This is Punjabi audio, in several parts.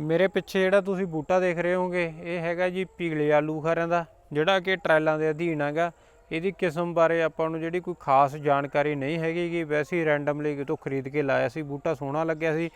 ਮੇਰੇ ਪਿੱਛੇ ਜਿਹੜਾ ਤੁਸੀਂ ਬੂਟਾ ਦੇਖ ਰਹੇ ਹੋਗੇ ਇਹ ਹੈਗਾ ਜੀ ਪੀਲੇ ਆਲੂ ਖਾਰਿਆਂ ਦਾ, ਜਿਹੜਾ ਕਿ ਟ੍ਰੈਲਾਂ ਦੇ ਅਧੀਨ ਹੈਗਾ। ਇਹਦੀ ਕਿਸਮ ਬਾਰੇ ਆਪਾਂ ਨੂੰ ਜਿਹੜੀ ਕੋਈ ਖਾਸ ਜਾਣਕਾਰੀ ਨਹੀਂ ਹੈਗੀ ਗੀ ਵੈਸੇ ਹੀ ਰੈਂਡਮਲੀ ਕਿਤੋਂ ਖਰੀਦ ਕੇ ਲਾਇਆ ਸੀ, ਬੂਟਾ ਸੋਹਣਾ ਲੱਗਿਆ ਸੀ।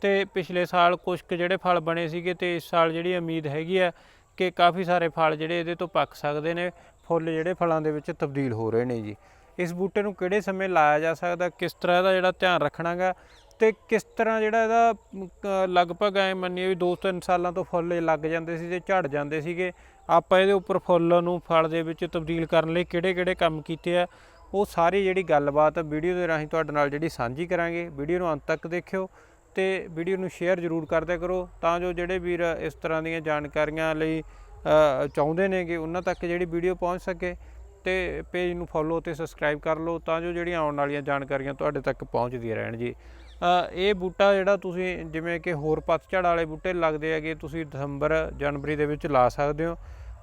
ਤੇ ਪਿਛਲੇ ਸਾਲ ਕੁਝ ਕੁ ਜਿਹੜੇ ਫਲ ਬਣੇ ਸੀਗੇ ਤੇ ਇਸ ਸਾਲ ਜਿਹੜੀ ਉਮੀਦ ਹੈਗੀ ਆ ਕਿ ਕਾਫੀ ਸਾਰੇ ਫਲ ਜਿਹੜੇ ਇਹਦੇ ਤੋਂ ਪੱਕ ਸਕਦੇ ਨੇ, ਫੁੱਲ ਜਿਹੜੇ ਫਲਾਂ ਦੇ ਵਿੱਚ ਤਬਦੀਲ ਹੋ ਰਹੇ ਨੇ ਜੀ। ਇਸ ਬੂਟੇ ਨੂੰ ਕਿਹੜੇ ਸਮੇਂ ਲਾਇਆ ਜਾ ਸਕਦਾ, ਕਿਸ ਤਰ੍ਹਾਂ ਇਹਦਾ ਜਿਹੜਾ ਧਿਆਨ ਰੱਖਣਾਗਾ ਤੇ ਕਿਸ ਤਰ੍ਹਾਂ ਜਿਹੜਾ ਇਹਦਾ ਮ, ਲਗਭਗ ਐ ਮੰਨੀਏ ਵੀ 2-3 ਸਾਲਾਂ ਤੋਂ ਫੁੱਲ ਇਹ ਲੱਗ ਜਾਂਦੇ ਸੀ ਤੇ ਝੜ ਜਾਂਦੇ ਸੀਗੇ। ਆਪਾਂ ਇਹਦੇ ਉੱਪਰ ਫੁੱਲ ਨੂੰ ਫਲ ਦੇ ਵਿੱਚ ਤਬਦੀਲ ਕਰਨ ਲਈ ਕਿਹੜੇ-ਕਿਹੜੇ ਕੰਮ ਕੀਤੇ ਆ ਉਹ ਸਾਰੀ ਜਿਹੜੀ ਗੱਲਬਾਤ ਵੀਡੀਓ ਦੇ ਰਾਹੀਂ ਤੁਹਾਡੇ ਨਾਲ ਜਿਹੜੀ ਸਾਂਝੀ ਕਰਾਂਗੇ। ਵੀਡੀਓ ਨੂੰ ਅੰਤ ਤੱਕ ਦੇਖਿਓ ਤੇ ਵੀਡੀਓ ਨੂੰ ਸ਼ੇਅਰ ਜ਼ਰੂਰ ਕਰਦਿਆ ਕਰੋ ਤਾਂ ਜੋ ਜਿਹੜੇ ਵੀਰ ਇਸ ਤਰ੍ਹਾਂ ਦੀਆਂ ਜਾਣਕਾਰੀਆਂ ਲਈ ਅ, ਚਾਹੁੰਦੇ ਨੇਗੇ ਉਹਨਾਂ ਤੱਕ ਜਿਹੜੀ ਵੀਡੀਓ ਪਹੁੰਚ ਸਕੇ ਤੇ ਪੇਜ ਨੂੰ ਫੋਲੋ ਤੇ ਸਬਸਕ੍ਰਾਈਬ ਕਰ ਲਓ ਤਾਂ ਜੋ ਜਿਹੜੀਆਂ ਆਉਣ ਵਾਲੀਆਂ ਜਾਣਕਾਰੀਆਂ ਤੁਹਾਡੇ ਤੱਕ ਪਹੁੰਚਦੀਆਂ ਰਹਿਣ ਜੀ। ਇਹ ਬੂਟਾ ਜਿਹੜਾ ਤੁਸੀਂ ਜਿਵੇਂ ਕਿ ਹੋਰ ਪਤਝੜ ਵਾਲੇ ਬੂਟੇ ਲੱਗਦੇ ਹੈਗੇ, ਤੁਸੀਂ ਦਸੰਬਰ, ਜਨਵਰੀ ਦੇ ਵਿੱਚ ਲਾ ਸਕਦੇ ਹੋ।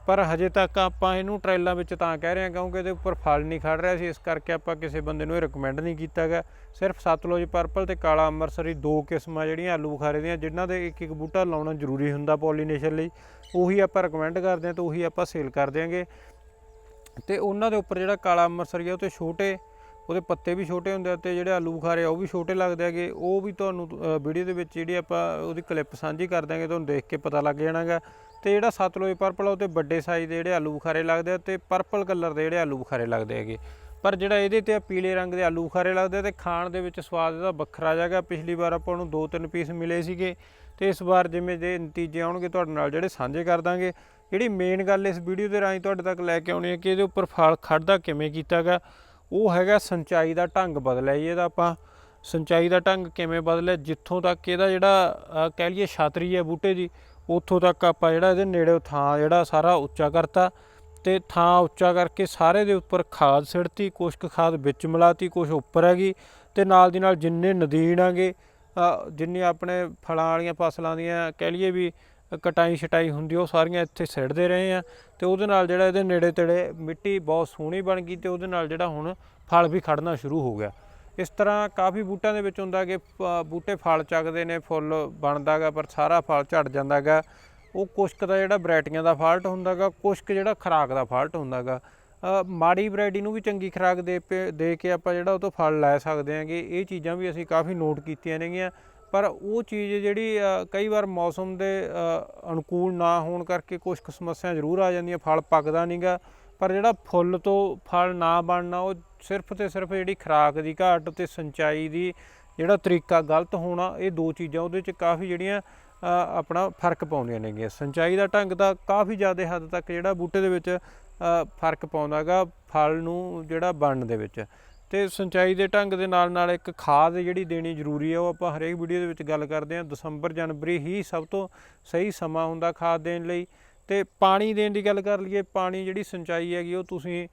ਪਰ ਹਜੇ ਤੱਕ ਆਪਾਂ ਇਹਨੂੰ ਟ੍ਰੇਲਾਂ ਵਿੱਚ ਤਾਂ ਕਹਿ ਰਹੇ ਹਾਂ, ਕਿਉਂਕਿ ਇਹਦੇ ਉੱਪਰ ਫਲ ਨਹੀਂ ਖੜ ਰਿਹਾ ਸੀ। ਇਸ ਕਰਕੇ ਆਪਾਂ ਕਿਸੇ ਬੰਦੇ ਨੂੰ ਇਹ ਰეკਮੈਂਡ ਨਹੀਂ ਕੀਤਾ ਗਿਆ ਸਿਰਫ ਸਤਲੁਜ ਪਰਪਲ ਤੇ ਕਾਲਾ ਅੰਮ੍ਰਿਤਸਰੀ ਦੋ ਕਿਸਮਾਂ ਜਿਹੜੀਆਂ ਆਲੂ ਬੁਖਾਰੇ ਦੀਆਂ, ਜਿਨ੍ਹਾਂ ਦੇ ਇੱਕ ਇੱਕ ਬੂਟਾ ਲਾਉਣਾ ਜ਼ਰੂਰੀ ਹੁੰਦਾ ਪੋਲੀਨੇਸ਼ਨ ਲਈ। ਉਹੀ ਆਪਾਂ ਰეკਮੈਂਡ ਕਰਦੇ ਹਾਂ ਤੇ ਉਹੀ ਆਪਾਂ ਸੇਲ ਕਰ ਦਿਆਂਗੇ। ਤੇ ਉਹਨਾਂ ਦੇ ਉੱਪਰ ਜਿਹੜਾ ਕਾਲਾ ਅੰਮ੍ਰਿਤਸਰੀ ਹੈ ਉਹ ਤੇ ਛੋਟੇ ਉਹਦੇ ਪੱਤੇ ਵੀ ਛੋਟੇ ਹੁੰਦੇ ਆ ਤੇ ਜਿਹੜੇ ਆਲੂ ਬੁਖਾਰੇ ਆ, ਉਹ ਵੀ ਛੋਟੇ ਲੱਗਦੇ ਹੈਗੇ। ਉਹ ਵੀ ਤੁਹਾਨੂੰ ਵੀਡੀਓ ਦੇ ਵਿੱਚ ਜਿਹੜੀ ਆਪਾਂ ਉਹਦੀ ਕਲਿੱਪ ਸਾਂਝੀ ਕਰ ਦਾਂਗੇ ਤੁਹਾਨੂੰ ਦੇਖ ਕੇ ਪਤਾ ਲੱਗ ਜਾਣਾਗਾ। ਤੇ ਜਿਹੜਾ ਸਤਲੁਜ ਪਰਪਲ ਆ, ਉਹ ਤੇ ਵੱਡੇ ਸਾਈਜ਼ ਦੇ ਜਿਹੜੇ ਆਲੂ ਬੁਖਾਰੇ ਲੱਗਦੇ ਆ ਤੇ ਪਰਪਲ ਕਲਰ ਦੇ ਜਿਹੜੇ ਆਲੂ ਬੁਖਾਰੇ ਲੱਗਦੇ ਹੈਗੇ। ਪਰ ਜਿਹੜਾ ਇਹਦੇ ਤੇ ਆ ਪੀਲੇ ਰੰਗ ਦੇ ਆਲੂ ਬੁਖਾਰੇ ਲੱਗਦੇ ਆ ਤੇ ਖਾਣ ਦੇ ਵਿੱਚ ਸਵਾਦ ਇਹਦਾ ਵੱਖਰਾ ਜਾਗਾ। ਪਿਛਲੀ ਵਾਰ ਆਪਾਂ ਨੂੰ ਦੋ ਤਿੰਨ ਪੀਸ ਮਿਲੇ ਸੀਗੇ ਤੇ ਇਸ ਵਾਰ ਜਿਵੇਂ ਦੇ ਨਤੀਜੇ ਆਉਣਗੇ, ਤੁਹਾਡੇ ਨਾਲ ਜਿਹੜੇ ਸਾਂਝੇ ਕਰ ਦਾਂਗੇ ਜਿਹੜੀ ਮੇਨ ਗੱਲ ਇਸ ਵੀਡੀਓ ਦੇ ਰਾਹੀਂ ਤੁਹਾਡੇ ਤੱਕ ਲੈ ਕੇ ਆਉਣੀ ਹੈ ਕਿ ਇਹਦੇ ਉੱਪਰ ਫਲ ਖੜਦਾ ਕਿਵੇਂ ਕੀਤਾਗਾ ਉਹ ਹੈਗਾ ਸਿੰਚਾਈ ਦਾ ਢੰਗ ਬਦਲਿਆ ਜੀ, ਇਹਦਾ ਆਪਾਂ ਸਿੰਚਾਈ ਦਾ ਢੰਗ ਕਿਵੇਂ ਬਦਲਿਆ, ਜਿੱਥੋਂ ਤੱਕ ਇਹਦਾ ਜਿਹੜਾ ਕਹਿ ਲਈਏ ਛਾਤਰੀ ਹੈ ਬੂਟੇ ਦੀ, ਉੱਥੋਂ ਤੱਕ ਆਪਾਂ ਜਿਹੜਾ ਇਹਦੇ ਨੇੜੇ ਥਾਂ ਜਿਹੜਾ ਸਾਰਾ ਉੱਚਾ ਕਰਤਾ ਤੇ ਥਾਂ ਉੱਚਾ ਕਰਕੇ ਸਾਰੇ ਦੇ ਉੱਪਰ ਖਾਦ ਸਿੜਤੀ ਕੁਛ ਕੁ ਖਾਦ ਵਿੱਚ ਮਿਲਾਤੀ, ਕੁਛ ਉੱਪਰ ਹੈਗੀ ਤੇ ਨਾਲ ਦੀ ਨਾਲ ਜਿੰਨੇ ਨਦੀਨ ਆਗੇ ਜਿੰਨੇ ਆਪਣੇ ਫਲਾਂ ਵਾਲੀਆਂ ਫਸਲਾਂ ਦੀਆਂ ਕਹਿ ਲਈਏ ਵੀ ਕਟਾਈ ਛਟਾਈ ਹੁੰਦੀ ਉਹ ਸਾਰੀਆਂ ਇੱਥੇ ਸਿੱਟਦੇ ਰਹੇ ਆ ਤੇ ਉਹਦੇ ਨਾਲ ਜਿਹੜਾ ਇਹਦੇ ਨੇੜੇ ਤੇੜੇ ਮਿੱਟੀ ਬਹੁਤ ਸੋਹਣੀ ਬਣ ਗਈ ਤੇ ਉਹਦੇ ਨਾਲ ਜਿਹੜਾ ਹੁਣ ਫਲ ਵੀ ਖੜਨਾ ਸ਼ੁਰੂ ਹੋ ਗਿਆ। ਇਸ ਤਰ੍ਹਾਂ ਕਾਫੀ ਬੂਟਿਆਂ ਦੇ ਵਿੱਚ ਹੁੰਦਾ ਕਿ ਬੂਟੇ ਫਲ ਚੱਕਦੇ ਨੇ ਫੁੱਲ ਬਣਦਾਗਾ ਪਰ ਸਾਰਾ ਫਲ ਝੜ ਜਾਂਦਾਗਾ। ਉਹ ਕੁਸ਼ਕ ਦਾ ਜਿਹੜਾ ਵੈਰਾਈਟੀਆਂ ਦਾ ਫਾਲਟ ਹੁੰਦਾਗਾ ਕੁਛ ਕੁ ਜਿਹੜਾ ਖਰਾਕ ਦਾ ਫਾਲਟ ਹੁੰਦਾਗਾ। ਅ, ਮਾੜੀ ਵੈਰਾਈਟੀ ਨੂੰ ਵੀ ਚੰਗੀ ਖਰਾਕ ਦੇ ਪੇ- ਦੇ ਕੇ ਆਪਾਂ ਜਿਹੜਾ ਉਹ ਤੋਂ ਫਲ ਲੈ ਸਕਦੇ ਹਾਂਗੇ। ਇਹ ਚੀਜ਼ਾਂ ਵੀ ਅਸੀਂ ਕਾਫੀ ਨੋਟ ਕੀਤੀਆਂ ਨੇਗੀਆਂ। ਪਰ ਉਹ ਚੀਜ਼ ਜਿਹੜੀ ਕਈ ਵਾਰ ਮੌਸਮ ਦੇ ਅਨੁਕੂਲ ਨਾ ਹੋਣ ਕਰਕੇ ਕੁਝ ਕੁ ਸਮੱਸਿਆ ਜ਼ਰੂਰ ਆ ਜਾਂਦੀਆਂ ਫਲ ਪੱਕਦਾ ਨਹੀਂਗਾ ਪਰ ਜਿਹੜਾ ਫੁੱਲ ਤੋਂ ਫਲ ਨਾ ਬਣਨਾ ਉਹ ਸਿਰਫ ਤੇ ਸਿਰਫ ਜਿਹੜੀ ਖਰਾਕ ਦੀ ਘਾਟ ਤੇ ਸਿੰਚਾਈ ਦੀ ਜਿਹੜਾ ਤਰੀਕਾ ਗਲਤ ਹੋਣਾ ਇਹ ਦੋ ਚੀਜ਼ਾਂ ਉਹਦੇ ਚ ਕਾਫੀ ਜਿਹੜੀਆਂ ਆਪਣਾ ਫ਼ਰਕ ਪਾਉਂਦੀਆਂ ਨੇਗੀਆਂ। ਸਿੰਚਾਈ ਦਾ ਢੰਗ ਦਾ ਕਾਫੀ ਜ਼ਿਆਦਾ ਹੱਦ ਤੱਕ ਜਿਹੜਾ ਬੂਟੇ ਦੇ ਵਿੱਚ ਅ, ਫ਼ਰਕ ਪਾਉਂਦਾਗਾ ਫਲ ਨੂੰ ਜਿਹੜਾ ਬਣਨ ਦੇ ਵਿੱਚ। ਤੇ ਸਿੰਚਾਈ ਦੇ ਢੰਗ ਦੇ ਨਾਲ ਨਾਲ ਇੱਕ ਖਾਦ ਜਿਹੜੀ ਦੇਣੀ ਜ਼ਰੂਰੀ ਹੈ ਉਹ ਆਪਾਂ ਹਰੇਕ ਵੀਡੀਓ ਦੇ ਵਿੱਚ ਗੱਲ ਕਰਦੇ ਹਾਂ ਦਸੰਬਰ, ਜਨਵਰੀ ਹੀ ਸਭ ਤੋਂ ਸਹੀ ਸਮਾਂ ਹੁੰਦਾ ਖਾਦ ਦੇਣ ਲਈ। ਤੇ ਪਾਣੀ ਦੇਣ ਦੀ ਗੱਲ ਕਰ ਲਈਏ, ਪਾਣੀ ਜਿਹੜੀ ਸਿੰਚਾਈ ਹੈਗੀ, ਉਹ ਤੁਸੀਂ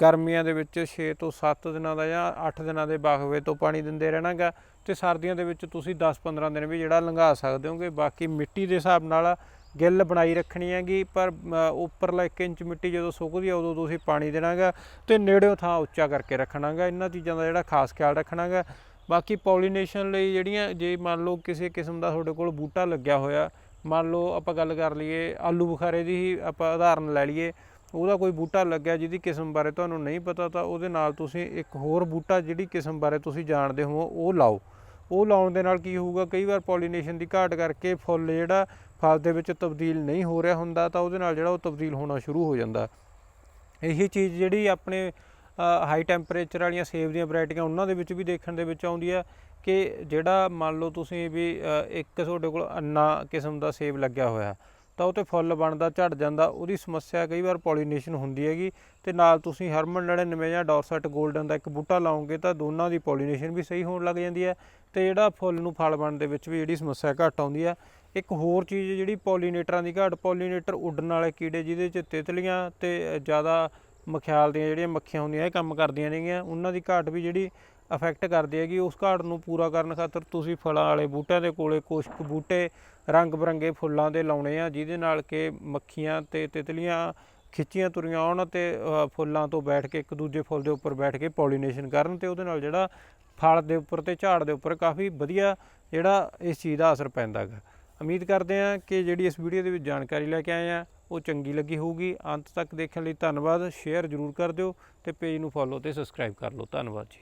ਗਰਮੀਆਂ ਦੇ ਵਿੱਚ 6 ਤੋਂ 7 ਦਿਨਾਂ ਦਾ ਜਾਂ 8 ਦਿਨਾਂ ਦੇ ਵਕਫੇ ਤੋਂ ਪਾਣੀ ਦਿੰਦੇ ਰਹਿਣਾਗਾ। ਤੇ ਸਰਦੀਆਂ ਦੇ ਵਿੱਚ ਤੁਸੀਂ 10-15 ਦਿਨ ਵੀ ਜਿਹੜਾ ਲੰਘਾ ਸਕਦੇ ਹੋਗੇ। ਬਾਕੀ ਮਿੱਟੀ ਦੇ ਹਿਸਾਬ ਨਾਲ ਗਿੱਲ ਬਣਾਈ ਰੱਖਣੀ ਹੈਗੀ, ਪਰ ਉੱਪਰਲਾ 1 ਇੰਚ ਮਿੱਟੀ ਜਦੋਂ ਸੁੱਕਦੀ ਆ, ਉਦੋਂ ਤੁਸੀਂ ਪਾਣੀ ਦੇਣਾਗਾ ਤੇ ਨੇੜਿਓਂ ਥਾਂ ਉੱਚਾ ਕਰਕੇ ਰੱਖਣਾਗਾ। ਇਹਨਾਂ ਚੀਜ਼ਾਂ ਦਾ ਜਿਹੜਾ ਖਾਸ ਖਿਆਲ ਰੱਖਣਾਗਾ। ਬਾਕੀ ਪੋਲੀਨੇਸ਼ਨ ਲਈ ਜਿਹੜੀਆਂ, ਜੇ ਮੰਨ ਲਓ ਕਿਸੇ ਕਿਸਮ ਦਾ ਤੁਹਾਡੇ ਕੋਲ ਬੂਟਾ ਲੱਗਿਆ ਹੋਇਆ, ਮੰਨ ਲਓ ਆਪਾਂ ਗੱਲ ਕਰ ਲਈਏ, ਆਲੂ ਬੁਖਾਰੇ ਦੀ ਹੀ ਆਪਾਂ ਉਦਾਹਰਨ ਲੈ ਲਈਏ, ਉਹਦਾ ਕੋਈ ਬੂਟਾ ਲੱਗਿਆ ਜਿਹਦੀ ਕਿਸਮ ਬਾਰੇ ਤੁਹਾਨੂੰ ਨਹੀਂ ਪਤਾ, ਤਾਂ ਉਹਦੇ ਨਾਲ ਤੁਸੀਂ ਇੱਕ ਹੋਰ ਬੂਟਾ ਜਿਹੜੀ ਕਿਸਮ ਬਾਰੇ ਤੁਸੀਂ ਜਾਣਦੇ ਹੋ ਉਹ ਲਾਓ। ਉਹ ਲਾਉਣ ਦੇ ਨਾਲ ਕੀ ਹੋਊਗਾ, ਕਈ ਵਾਰ ਪੋਲੀਨੇਸ਼ਨ ਦੀ ਘਾਟ ਕਰਕੇ ਫੁੱਲ ਜਿਹੜਾ ਫਲ ਦੇ ਵਿੱਚ ਤਬਦੀਲ ਨਹੀਂ ਹੋ ਰਿਹਾ ਹੁੰਦਾ, ਤਾਂ ਉਹਦੇ ਨਾਲ ਜਿਹੜਾ ਉਹ ਤਬਦੀਲ ਹੋਣਾ ਸ਼ੁਰੂ ਹੋ ਜਾਂਦਾ। ਇਹੀ ਚੀਜ਼ ਜਿਹੜੀ ਆਪਣੇ ਹਾਈ ਟੈਂਪਰੇਚਰ ਵਾਲੀਆਂ ਸੇਬ ਦੀਆਂ ਵੈਰਾਈਟੀਆਂ ਉਹਨਾਂ ਦੇ ਵਿੱਚ ਵੀ ਦੇਖਣ ਦੇ ਵਿੱਚ ਆਉਂਦੀ ਆ ਕਿ ਜਿਹੜਾ ਮੰਨ ਲਓ ਤੁਸੀਂ ਵੀ ਇੱਕ ਤੁਹਾਡੇ ਕੋਲ ਅੰਨਾ ਕਿਸਮ ਦਾ ਸੇਬ ਲੱਗਿਆ ਹੋਇਆ ਤਾਂ ਉਹ ਤੇ ਫੁੱਲ ਬਣਦਾ, ਝੜ ਜਾਂਦਾ, ਉਹਦੀ ਸਮੱਸਿਆ ਕਈ ਵਾਰ ਪੋਲੀਨੇਸ਼ਨ ਹੁੰਦੀ ਹੈਗੀ ਤੇ ਨਾਲ ਤੁਸੀਂ ਹਰਮਨ 99 ਜਾਂ ਡੋਰਸੈਟ 골ਡਨ ਦਾ ਇੱਕ ਬੂਟਾ ਲਾਓਗੇ ਤਾਂ ਦੋਨਾਂ ਦੀ ਪੋਲੀਨੇਸ਼ਨ ਵੀ ਸਹੀ ਹੋਣ ਲੱਗ ਜਾਂਦੀ ਹੈ ਤੇ ਜਿਹੜਾ ਫੁੱਲ ਨੂੰ ਫਲ ਬਣਨ ਦੇ ਵਿੱਚ ਵੀ ਜਿਹੜੀ ਸਮੱਸਿਆ ਘੱਟ ਆਉਂਦੀ ਹੈ। ਇੱਕ ਹੋਰ ਚੀਜ਼ ਜਿਹੜੀ ਪੋਲੀਨੇਟਰਾਂ ਦੀ ਘਾਟ, ਪੋਲੀਨੇਟਰ ਉੱਡਣ ਵਾਲੇ ਕੀੜੇ ਜਿਹਦੇ ਚ ਤਿਤਲੀਆਂ ਤੇ ਜ਼ਿਆਦਾ ਮਖਿਆਲ ਦੀਆਂ ਜਿਹੜੀਆਂ ਮੱਖੀਆਂ ਹੁੰਦੀਆਂ, ਇਹ ਕੰਮ ਕਰਦੀਆਂ ਨੇਗੀਆਂ, ਉਹਨਾਂ ਦੀ ਘਾਟ ਵੀ ਜਿਹੜੀ ਅਫੈਕਟ ਕਰਦੀ ਹੈਗੀ, ਉਸ ਘਾਟ ਨੂੰ ਪੂਰਾ ਕਰਨ ਖਾਤਰ ਤੁਸੀਂ ਫਲਾਂ ਵਾਲੇ ਬੂਟਿਆਂ ਦੇ ਕੋਲੇ ਕੁਛ ਕੁ ਬੂਟੇ, ਰੰਗ ਬਰੰਗੇ ਫੁੱਲਾਂ ਦੇ ਲਾਉਣੇ ਆ, ਜਿਹਦੇ ਨਾਲ ਕਿ ਮੱਖੀਆਂ ਤੇ ਤਿਤਲੀਆਂ ਖਿੱਚੀਆਂ ਤੁਰੀਆਂ ਆਉਣ ਤੇ ਫੁੱਲਾਂ ਤੋਂ ਬੈਠ ਕੇ ਇੱਕ ਦੂਜੇ ਫੁੱਲ ਦੇ ਉੱਪਰ ਬੈਠ ਕੇ ਪੋਲੀਨੇਸ਼ਨ ਕਰਨ ਤੇ ਉਹਦੇ ਨਾਲ ਜਿਹੜਾ ਫਲ ਦੇ ਉੱਪਰ ਤੇ ਝਾੜ ਦੇ ਉੱਪਰ ਕਾਫੀ ਵਧੀਆ ਜਿਹੜਾ ਇਸ ਚੀਜ਼ ਦਾ ਅਸਰ ਪੈਂਦਾ ਗਾ ਉਮੀਦ ਕਰਦੇ ਹਾਂ ਕਿ ਜਿਹੜੀ ਇਸ ਵੀਡੀਓ ਦੇ ਵਿੱਚ ਜਾਣਕਾਰੀ ਲੈ ਕੇ ਆਏ ਆ ਉਹ ਚੰਗੀ ਲੱਗੀ ਹੋਊਗੀ। ਅੰਤ ਤੱਕ ਦੇਖਣ ਲਈ ਧੰਨਵਾਦ। ਸ਼ੇਅਰ ਜ਼ਰੂਰ ਕਰ ਦਿਓ ਤੇ ਪੇਜ ਨੂੰ ਫੋਲੋ ਤੇ ਸਬਸਕ੍ਰਾਈਬ ਕਰ ਲਓ। ਧੰਨਵਾਦ ਜੀ।